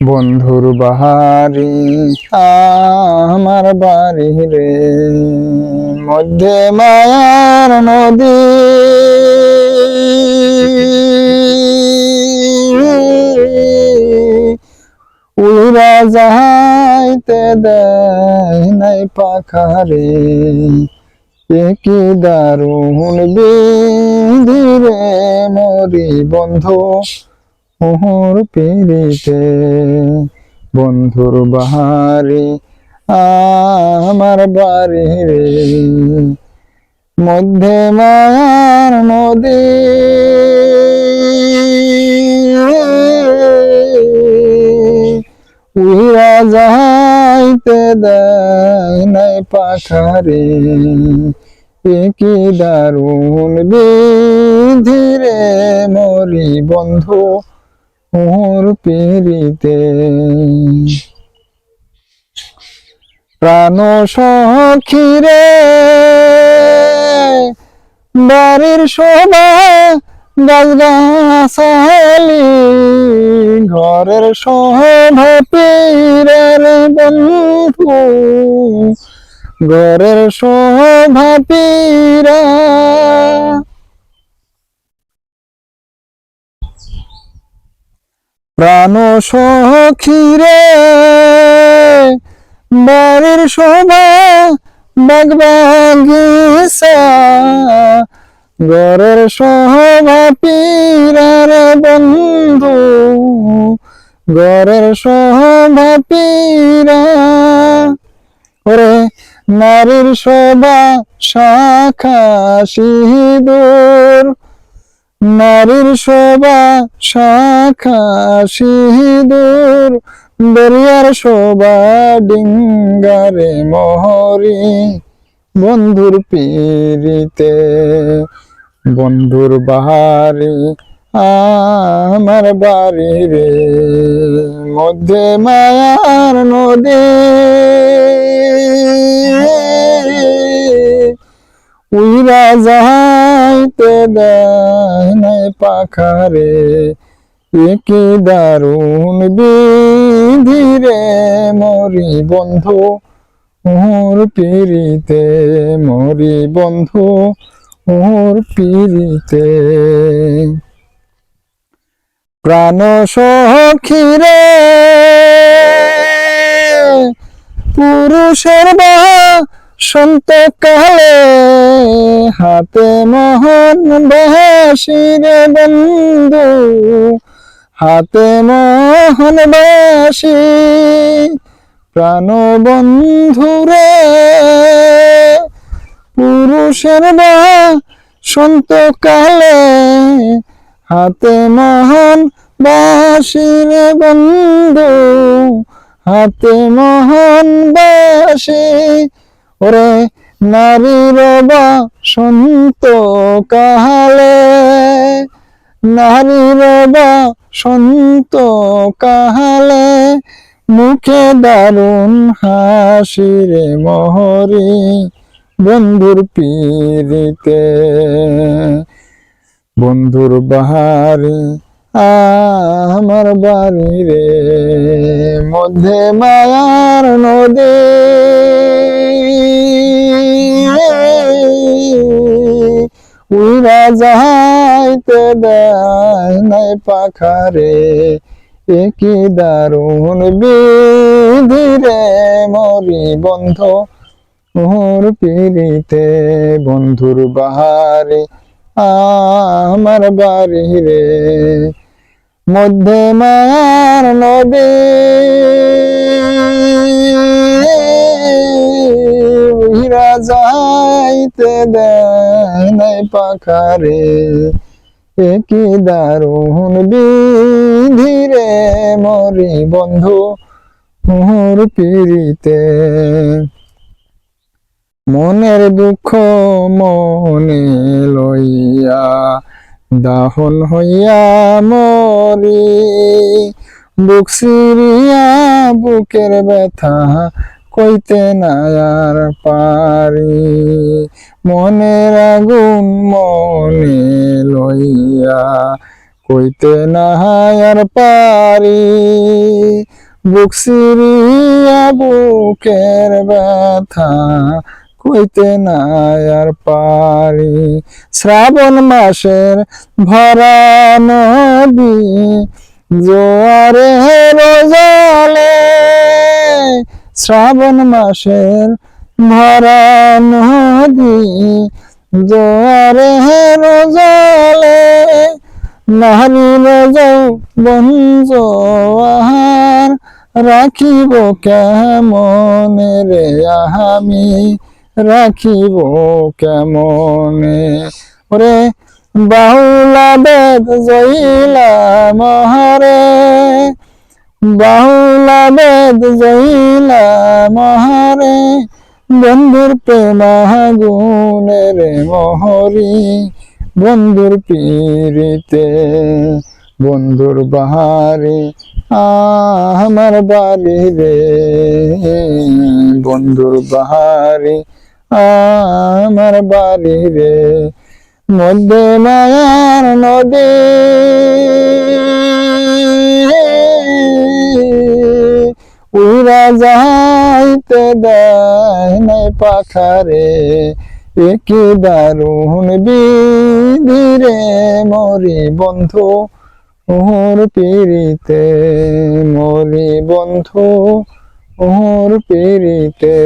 বন্ধুর বাহারি, আমার বাড়ি রে। মধ্যে মায়ার নদী। উড়া যাইতে দেয় নাই পাখারে। কি দারুণ বিধিরে মরি বন্ধু। মোহর পিড়িতে বন্ধুর বাহারি, আমার বাড়ি রে। মধ্যে মায়ার নদী। উড়া যাইতে দেয় নাই পাখারে কি দারুণ বিধিরে মরি বন্ধু। মোর পিরিতে। প্রাণ সখিরে বাড়ির শোভা গাছগাছালি ঘরের শোভা পীরের বন্ধু ঘরের শোভা পীরা। প্রাণ সখিরে বাড়ির শোভা বাগবাগিসা ঘরের শোভা পীরার বন্ধু, ঘরের শোভা পীরা ওরে নারীর শোভা শাখা সিঁদুর নারীর শোভা শাখা সিঁদুর, দরিয়ার শোভা ডিঙ্গারে মোহরি। বন্ধুর পিরিতে বন্ধুর বাহারি, আমার বাড়ি রে মধ্যে মায়ার নদী। উইরা যাইতে দেয় নাই পাখারে কি দারুণ বিধিরে মরি বন্ধু। মোর পিরিতে মরি বন্ধু মোর পিরিতে প্রাণ সখিরে পুরুষের বা সন্ত কালে হাতে মোহন বাসিরে বন্ধু, হাতে মোহন বাসি প্রাণ বন্ধুরে পুরুষের বা সন্ত কালে হাতে মোহন বাসিরে বন্ধু, হাতে মোহন বাসি ওরে নারীর সন্ত কাহালে? নারীর সন্ত কাহালে? মুখে দারুণ হাসিরে মহরি বন্ধুর পিরিতে বন্ধুর বাহারি আমার বাড়ি রে মধ্যে মায়ার নদী। উড়া যাইতে দেয় নাই পাখারে কি দারুণ বিধিরে মরি বন্ধ। মোর পিড়িতে বন্ধুর বাহারে, আমার বাড়ি রে। মধ্যে মায়ার নদী। যাইতে দেয় পাখারে কি দারুণ বিধিরে মরি বন্ধু মোর পিড়িতে। মনের দুঃখ মনে লইয়া, দাহন হইয়া মরি, বুক সিরিয়া বুকের ব্যথা কইতে না আর পারি। মনের আগুন মনে লইয়া কইতে না আর পারি। বুক সিরিয়া বুকের ব্যথা কইতে নাই আর পারি। শ্রাবণ মাসের ভরা নদী জোয়ারে রোজালে শ্রাবণ মাসের ভরা নদী জোয়ারে রোজালে নারী রোজাও বঞ্জ আহার রাখিব কেমনে রে আমি? রাখিব কেমনে? ওরে বাহুলা বেদ জইলা মহারে বাহুলা বেদ জইলা মহারে, বন্ধুর প্রেমাগুনের মহরি, বন্ধুর পীড়িতে, বন্ধুর বাহারে আমার বাড়ি রে। বন্ধুর বাহারে আমার বাড়ি রে। মধ্যে মায়ার নদী। যাইতে দেয় নাই পাখারে একে দারুণ বিধিরে মরি বন্ধু ওর পিড়িতে মরি বন্ধু ওর পিড়িতে।